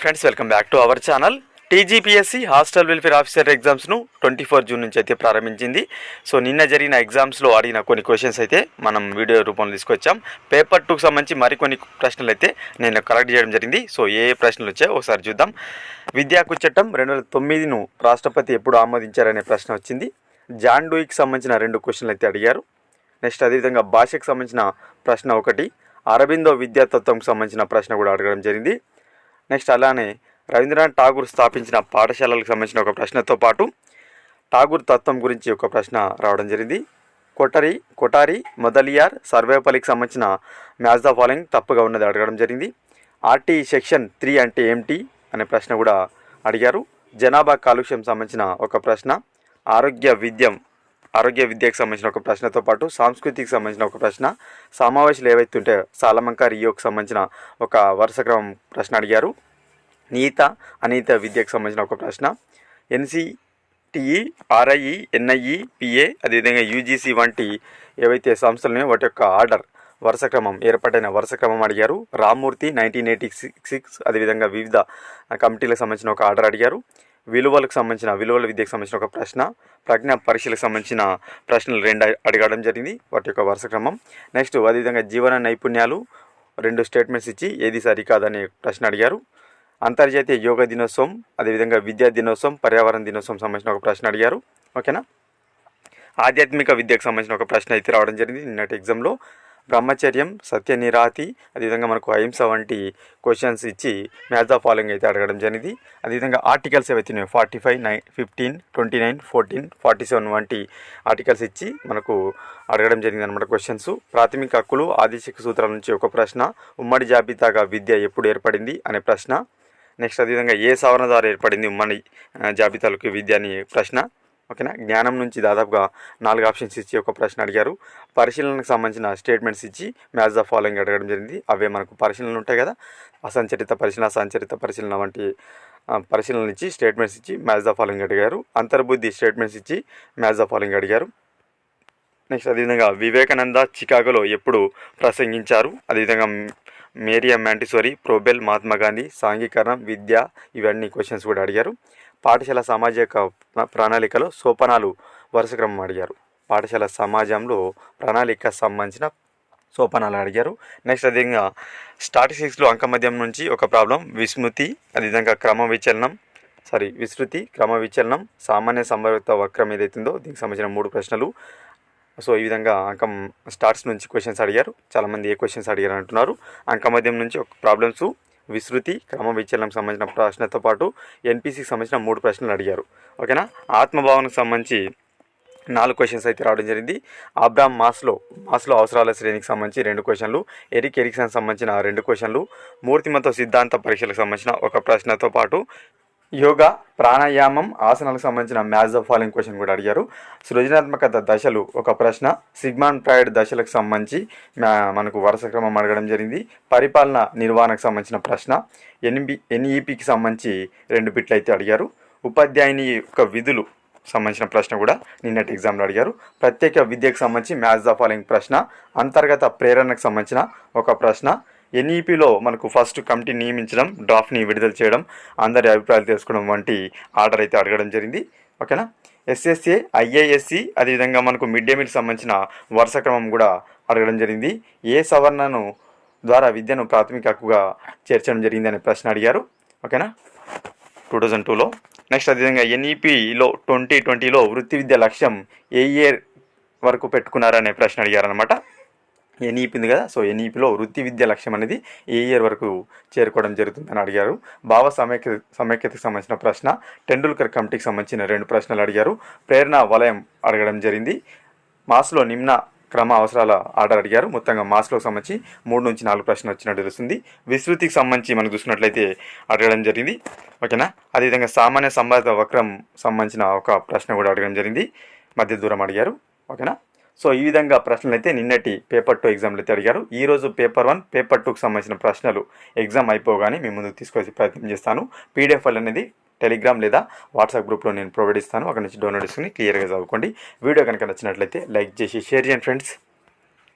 Friends welcome back to our channel TGPSC hostel welfare officer ఎగ్జామ్స్ను twenty four June నుంచి అయితే ప్రారంభించింది. So నిన్న జరిగిన ఎగ్జామ్స్లో అడిగిన కొన్ని క్వశ్చన్స్ అయితే మనం వీడియో రూపంలో తీసుకొచ్చాం. పేపర్ టూకి సంబంధించి మరికొన్ని ప్రశ్నలు అయితే నేను కలెక్ట్ చేయడం జరిగింది. సో ఏ ఏ ప్రశ్నలు వచ్చాయో ఒకసారి చూద్దాం. విద్యాకు చట్టం రెండు వేల తొమ్మిదిను రాష్ట్రపతి ఎప్పుడు ఆమోదించారనే ప్రశ్న వచ్చింది. జాన్ డూయికి సంబంధించిన రెండు క్వశ్చన్లు అయితే అడిగారు. నెక్స్ట్ అదేవిధంగా భాషకు సంబంధించిన ప్రశ్న ఒకటి. అరబిందో విద్యాతత్వంకి సంబంధించిన ప్రశ్న కూడా అడగడం జరిగింది. నెక్స్ట్ అలానే రవీంద్రనాథ్ ఠాగూర్ స్థాపించిన పాఠశాలలకు సంబంధించిన ఒక ప్రశ్నతో పాటు ఠాగూర్ తత్వం గురించి ఒక ప్రశ్న రావడం జరిగింది. కొటరి కొటారి మొదలియార్ సర్వేపల్లికి సంబంధించిన మ్యాచ్ ద ఫాలోయింగ్ తప్పుగా ఉన్నది అడగడం జరిగింది. ఆర్టీ సెక్షన్ త్రీ అంటే ఏమిటి? అనే ప్రశ్న కూడా అడిగారు. జనాభా కాలుష్యం సంబంధించిన ఒక ప్రశ్న. ఆరోగ్య విద్యం ఆరోగ్య విద్యకు సంబంధించిన ఒక ప్రశ్నతో పాటు సాంస్కృతికి సంబంధించిన ఒక ప్రశ్న. సమావేశాలు ఏవైతే ఉంటాయో సాలమంక రియోకి సంబంధించిన ఒక వరుస క్రమం ప్రశ్న అడిగారు. నీత అనీత విద్యకు సంబంధించిన ఒక ప్రశ్న. ఎన్సిటిఈ ఆర్ఐఈ ఎన్ఐఈ పిఏ అదేవిధంగా యూజీసీ వంటి ఏవైతే సంస్థలు వాటి యొక్క ఆర్డర్ వరుస క్రమం ఏర్పాటైన వరుస క్రమం అడిగారు. రామ్మూర్తి నైన్టీన్ ఎయిటీ సిక్స్ అదేవిధంగా వివిధ కమిటీలకు సంబంధించిన ఒక ఆర్డర్ అడిగారు. విలువలకు సంబంధించిన విలువల విద్యకు సంబంధించిన ఒక ప్రశ్న ప్రజ్ఞా పరీక్షలకు సంబంధించిన ప్రశ్నలు రెండు అడగడం జరిగింది. వాటి యొక్క వరుస క్రమం. నెక్స్ట్ అదేవిధంగా జీవన నైపుణ్యాలు రెండు స్టేట్మెంట్స్ ఇచ్చి ఏది సరికాదనే ప్రశ్న అడిగారు. అంతర్జాతీయ యోగా దినోత్సవం అదేవిధంగా విద్యా దినోత్సవం పర్యావరణ దినోత్సవం సంబంధించిన ఒక ప్రశ్న అడిగారు. ఓకేనా? ఆధ్యాత్మిక విద్యకు సంబంధించిన ఒక ప్రశ్న అయితే రావడం జరిగింది. నిన్నటి ఎగ్జామ్లో బ్రహ్మచర్యం సత్య నిరాతి అదేవిధంగా మనకు అహింస వంటి క్వశ్చన్స్ ఇచ్చి మ్యాథ్ ఆఫ్ ఫాలోయింగ్ అయితే అడగడం జరిగింది. అదేవిధంగా ఆర్టికల్స్ ఏవైతే forty five nine fifteen twenty nine fourteen forty seven వంటి ఆర్టికల్స్ ఇచ్చి మనకు అడగడం జరిగింది అనమాట క్వశ్చన్స్ ప్రాథమిక హక్కులు ఆదేశిక సూత్రాల నుంచి ఒక ప్రశ్న ఉమ్మడి జాబితాగా విద్య ఎప్పుడు ఏర్పడింది అనే ప్రశ్న. నెక్స్ట్ అదేవిధంగా ఏ సవరణ ద్వారా ఏర్పడింది ఉమ్మడి జాబితాలకు విద్య అని ప్రశ్న. ఓకేనా? జ్ఞానం నుంచి దాదాపుగా నాలుగు ఆప్షన్స్ ఇచ్చి ఒక ప్రశ్న అడిగారు. పరిశీలనకు సంబంధించిన స్టేట్మెంట్స్ ఇచ్చి మ్యాచ్ ద ఫాలోయింగ్ అడగడం జరిగింది. అవే మనకు పరిశీలనలు ఉంటాయి కదా. అసంచరిత పరిశీలన సంచరిత పరిశీలన వంటి పరిశీలనలు ఇచ్చి స్టేట్మెంట్స్ ఇచ్చి మ్యాచ్ ద ఫాలోయింగ్ అడిగారు. అంతర్బుద్ధి స్టేట్మెంట్స్ ఇచ్చి మ్యాచ్ ద ఫాలోయింగ్ అడిగారు. నెక్స్ట్ అదేవిధంగా వివేకానంద చికాగోలో ఎప్పుడు ప్రసంగించారు? అదేవిధంగా Maria Montessori Froebel Mahatma Gandhi సాంఘీకరణం విద్య ఇవన్నీ క్వశ్చన్స్ కూడా అడిగారు. పాఠశాల సామాజిక ప్రణాళికలో సోపానాలు వరుస క్రమం అడిగారు. పాఠశాల సమాజంలో ప్రణాళిక సంబంధించిన సోపానాలు అడిగారు. నెక్స్ట్ అదేవిధంగా స్టాటిస్టిక్స్లో అంకమద్యం నుంచి ఒక ప్రాబ్లం విస్మృతి అదేవిధంగా క్రమ విచలనం సారీ విస్తృతి క్రమ విచలనం సామాన్య సంభావిత వక్రం ఏదైతుందో దీనికి సంబంధించిన మూడు ప్రశ్నలు. సో ఈ విధంగా అంకం స్టార్ట్స్ నుంచి క్వశ్చన్స్ అడిగారు. చాలామంది ఏ క్వశ్చన్స్ అడిగారు అంటున్నారు. అంకమద్యం నుంచి ఒక ప్రాబ్లమ్స్ విస్తృతి క్రమ విచలనం సంబంధించిన ప్రశ్నతో పాటు ఎన్పిసికి సంబంధించిన మూడు ప్రశ్నలు అడిగారు. ఓకేనా ఆత్మభావనకు సంబంధించి నాలుగు క్వశ్చన్స్ అయితే రావడం జరిగింది. అబ్రామ్ మాస్లో మాస్లో అవసరాల శ్రేణికి సంబంధించి రెండు క్వశ్చన్లు ఎరిక్ ఎరిక్సన్ సంబంధించిన రెండు క్వశ్చన్లు మూర్తిమత్వ సిద్ధాంత పరీక్షలకు సంబంధించిన ఒక ప్రశ్నతో పాటు యోగా ప్రాణాయామం ఆసనాలకు సంబంధించిన మ్యాథ్స్ ఆఫ్ ఫాలోయింగ్ క్వశ్చన్ కూడా అడిగారు. సృజనాత్మకత దశలు ఒక ప్రశ్న. సిగ్మాన్ ఫ్రాయిడ్ దశలకు సంబంధించి మనకు వరుస క్రమం అడగడం జరిగింది. పరిపాలన నిర్వహణకు సంబంధించిన ప్రశ్న. ఎన్బి ఎన్ఈపికి సంబంధించి రెండు బిట్లు అయితే అడిగారు. ఉపాధ్యాయుని యొక్క విధులు సంబంధించిన ప్రశ్న కూడా నిన్నటి ఎగ్జామ్లో అడిగారు. ప్రత్యేక విద్యకు సంబంధించి మ్యాథ్స్ ద ఫాలోయింగ్ ప్రశ్న. అంతర్గత ప్రేరణకు సంబంధించిన ఒక ప్రశ్న. ఎన్ఈపిలో మనకు ఫస్ట్ కమిటీ నియమించడం డ్రాఫ్ట్ని విడుదల చేయడం అందరి అభిప్రాయాలు తెలుసుకోవడం వంటి ఆర్డర్ అయితే అడగడం జరిగింది. ఓకేనా? ఎస్ఎస్ఏ ఐఏఎస్సి అదేవిధంగా మనకు మిడ్ డే మీల్ సంబంధించిన వరుస క్రమం కూడా అడగడం జరిగింది. ఏ సవరణను ద్వారా విద్యను ప్రాథమిక హక్కుగా చేర్చడం జరిగింది అనే ప్రశ్న అడిగారు. ఓకేనా? టూ థౌజండ్ టూలో. నెక్స్ట్ అదేవిధంగా ఎన్ఈపిలో ట్వంటీ ట్వంటీలో వృత్తి విద్య లక్ష్యం ఏ ఇయర్ వరకు పెట్టుకున్నారనే ప్రశ్న అడిగారనమాట ఎన్ఈపి ఉంది కదా? సో ఎన్ఈపిలో వృత్తి విద్య లక్ష్యం అనేది ఏ ఇయర్ వరకు చేరుకోవడం జరుగుతుందని అడిగారు. భావ సమైక్య సమైక్యతకు సంబంధించిన ప్రశ్న టెండూల్కర్ కమిటీకి సంబంధించిన రెండు ప్రశ్నలు అడిగారు. ప్రేరణ వలయం అడగడం జరిగింది. మాస్లో నిమ్న క్రమ అవసరాల ఆర్డర్ అడిగారు. మొత్తంగా మాస్లోకి సంబంధించి మూడు నుంచి నాలుగు ప్రశ్నలు వచ్చినట్టు తెలుస్తుంది. విస్తృతికి సంబంధించి మనం చూసినట్లయితే అడగడం జరిగింది. ఓకేనా? అదేవిధంగా సామాన్య సంబంధిత వక్రం సంబంధించిన ఒక ప్రశ్న కూడా అడగడం జరిగింది. మధ్య దూరం అడిగారు. ఓకేనా? సో ఈ విధంగా ప్రశ్నలు అయితే నిన్నటి పేపర్ టూ ఎగ్జామ్లు అయితే అడిగారు. ఈరోజు పేపర్ వన్ పేపర్ టూకి సంబంధించిన ప్రశ్నలు ఎగ్జామ్ అయిపోగానే మీ ముందుకు తీసుకొచ్చే ప్రయత్నం చేస్తాను. పీడిఎఫ్ అనేది టెలిగ్రామ్ లేదా వాట్సాప్ గ్రూప్లో నేను ప్రొవైడ్ ఇస్తాను. అక్కడ నుంచి డౌన్లోడ్ చేసుకుని క్లియర్గా చదువుకోండి. వీడియో కనుక నచ్చినట్లయితే లైక్ చేసి షేర్ చేయండి ఫ్రెండ్స్